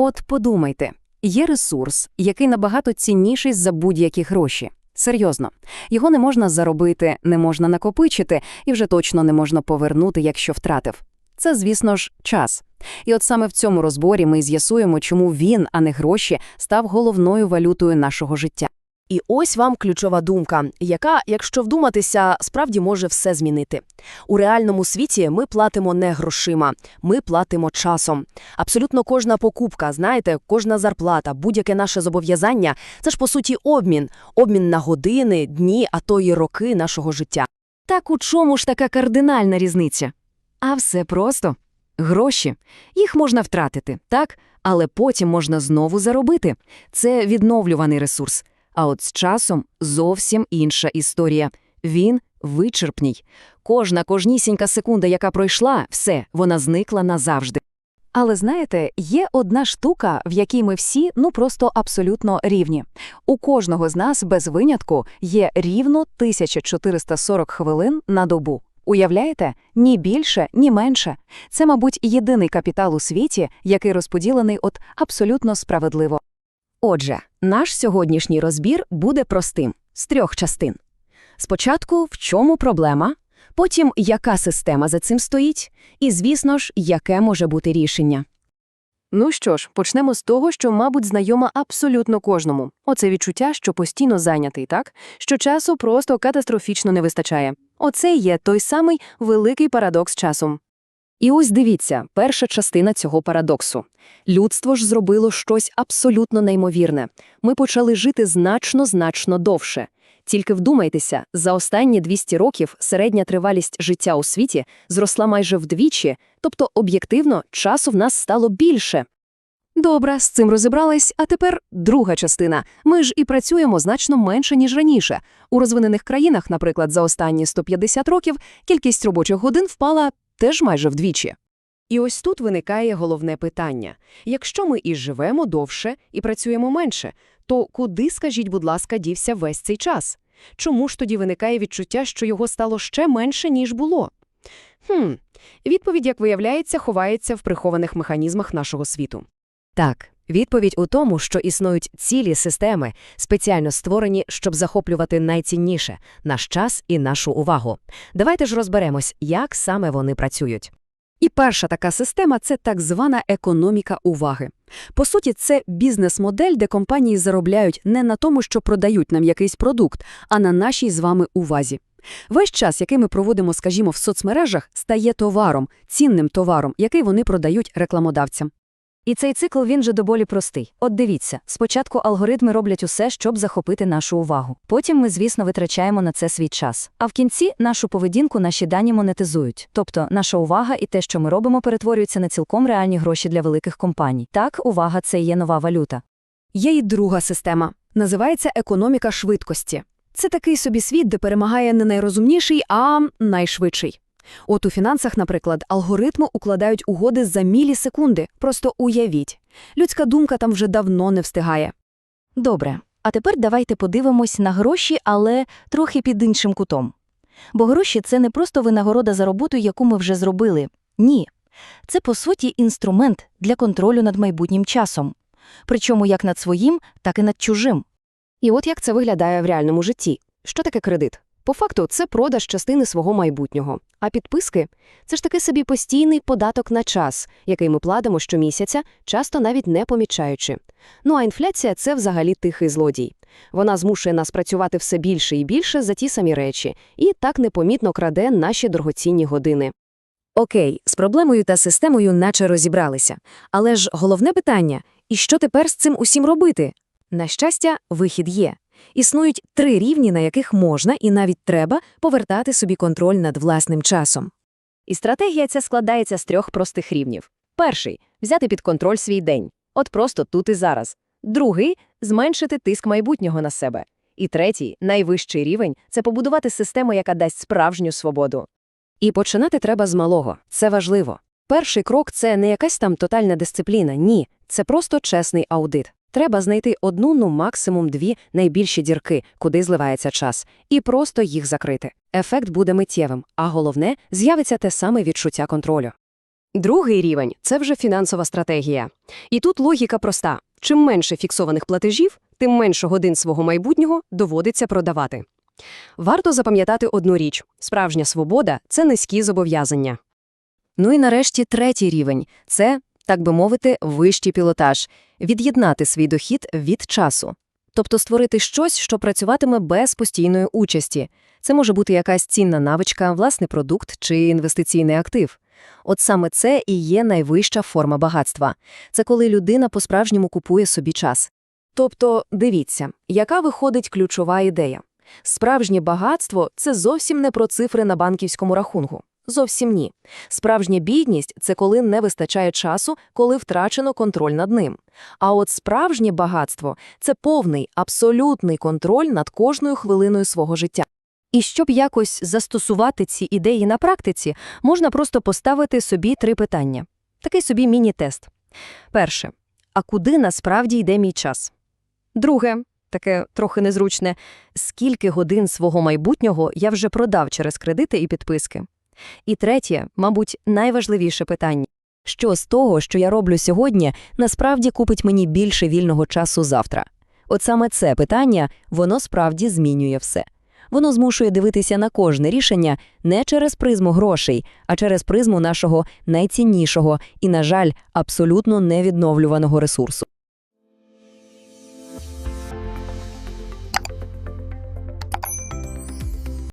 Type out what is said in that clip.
От подумайте, є ресурс, який набагато цінніший за будь-які гроші. Серйозно, його не можна заробити, не можна накопичити і вже точно не можна повернути, якщо втратив. Це, звісно ж, час. І от саме в цьому розборі ми з'ясуємо, чому він, а не гроші, став головною валютою нашого життя. І ось вам ключова думка, яка, якщо вдуматися, справді може все змінити. У реальному світі ми платимо не грошима, ми платимо часом. Абсолютно кожна покупка, знаєте, кожна зарплата, будь-яке наше зобов'язання це ж по суті обмін, обмін на години, дні, а то й роки нашого життя. Так у чому ж така кардинальна різниця? А все просто. Гроші. Їх можна втратити, так? Але потім можна знову заробити. Це відновлюваний ресурс. А от з часом зовсім інша історія. Він вичерпній. Кожна кожнісінька секунда, яка пройшла, все, вона зникла назавжди. Але знаєте, є одна штука, в якій ми всі ну просто абсолютно рівні. У кожного з нас без винятку є рівно 1440 хвилин на добу. Уявляєте? Ні більше, ні менше. Це, мабуть, єдиний капітал у світі, який розподілений от абсолютно справедливо. Отже, наш сьогоднішній розбір буде простим з трьох частин. Спочатку, в чому проблема, потім, яка система за цим стоїть, і, звісно ж, яке може бути рішення. Ну що ж, почнемо з того, що, мабуть, знайома абсолютно кожному. Оце відчуття, що постійно зайнятий, так? Що часу просто катастрофічно не вистачає. Оце є той самий великий парадокс часом. І ось дивіться, перша частина цього парадоксу. Людство ж зробило щось абсолютно неймовірне. Ми почали жити значно-значно довше. Тільки вдумайтеся, за останні 200 років середня тривалість життя у світі зросла майже вдвічі, тобто, об'єктивно, часу в нас стало більше. Добре, з цим розібрались, а тепер друга частина. Ми ж і працюємо значно менше, ніж раніше. У розвинених країнах, наприклад, за останні 150 років кількість робочих годин впала теж майже вдвічі. І ось тут виникає головне питання. Якщо ми і живемо довше, і працюємо менше, то куди, скажіть, будь ласка, дівся весь цей час? Чому ж тоді виникає відчуття, що його стало ще менше, ніж було? Хм, відповідь, як виявляється, ховається в прихованих механізмах нашого світу. Так, відповідь у тому, що існують цілі системи, спеціально створені, щоб захоплювати найцінніше – наш час і нашу увагу. Давайте ж розберемось, як саме вони працюють. І перша така система – це так звана економіка уваги. По суті, це бізнес-модель, де компанії заробляють не на тому, що продають нам якийсь продукт, а на нашій з вами увазі. Весь час, який ми проводимо, скажімо, в соцмережах, стає товаром, цінним товаром, який вони продають рекламодавцям. І цей цикл він же доволі простий. От дивіться, спочатку алгоритми роблять усе, щоб захопити нашу увагу. Потім ми, звісно, витрачаємо на це свій час. А в кінці нашу поведінку наші дані монетизують. Тобто наша увага і те, що ми робимо, перетворюється на цілком реальні гроші для великих компаній. Так, увага це є нова валюта. Є й друга система. Називається економіка швидкості. Це такий собі світ, де перемагає не найрозумніший, а найшвидший. От у фінансах, наприклад, алгоритми укладають угоди за мілісекунди. Просто уявіть. Людська думка там вже давно не встигає. Добре, а тепер давайте подивимось на гроші, але трохи під іншим кутом. Бо гроші це не просто винагорода за роботу, яку ми вже зробили. Ні. Це, по суті, інструмент для контролю над майбутнім часом. Причому як над своїм, так і над чужим. І от як це виглядає в реальному житті. Що таке кредит? По факту, це продаж частини свого майбутнього. А підписки це ж таки собі постійний податок на час, який ми платимо щомісяця, часто навіть не помічаючи. Ну а інфляція це взагалі тихий злодій. Вона змушує нас працювати все більше і більше за ті самі речі, і так непомітно краде наші дорогоцінні години. Окей, з проблемою та системою наче розібралися. Але ж головне питання і що тепер з цим усім робити? На щастя, вихід є. Існують три рівні, на яких можна і навіть треба повертати собі контроль над власним часом. І стратегія ця складається з трьох простих рівнів. Перший взяти під контроль свій день, от просто тут і зараз. Другий зменшити тиск майбутнього на себе. І третій, найвищий рівень це побудувати систему, яка дасть справжню свободу. І починати треба з малого. Це важливо. Перший крок це не якась там тотальна дисципліна, ні, це просто чесний аудит. Треба знайти одну, ну максимум дві найбільші дірки, куди зливається час, і просто їх закрити. Ефект буде миттєвим, а головне з'явиться те саме відчуття контролю. Другий рівень – це вже фінансова стратегія. І тут логіка проста. Чим менше фіксованих платежів, тим менше годин свого майбутнього доводиться продавати. Варто запам'ятати одну річ – справжня свобода – це низькі зобов'язання. Ну і нарешті третій рівень – це, так би мовити, вищий пілотаж – від'єднати свій дохід від часу. Тобто створити щось, що працюватиме без постійної участі. Це може бути якась цінна навичка, власний продукт чи інвестиційний актив. От саме це і є найвища форма багатства. Це коли людина по-справжньому купує собі час. Тобто, дивіться, яка виходить ключова ідея. Справжнє багатство – це зовсім не про цифри на банківському рахунку. Зовсім ні. Справжня бідність – це коли не вистачає часу, коли втрачено контроль над ним. А от справжнє багатство – це повний, абсолютний контроль над кожною хвилиною свого життя. І щоб якось застосувати ці ідеї на практиці, можна просто поставити собі три питання. Такий собі міні-тест. Перше. А куди насправді йде мій час? Друге, таке трохи незручне, скільки годин свого майбутнього я вже продав через кредити і підписки? І третє, мабуть, найважливіше питання. Що з того, що я роблю сьогодні, насправді купить мені більше вільного часу завтра? От саме це питання, воно справді змінює все. Воно змушує дивитися на кожне рішення не через призму грошей, а через призму нашого найціннішого і, на жаль, абсолютно невідновлюваного ресурсу.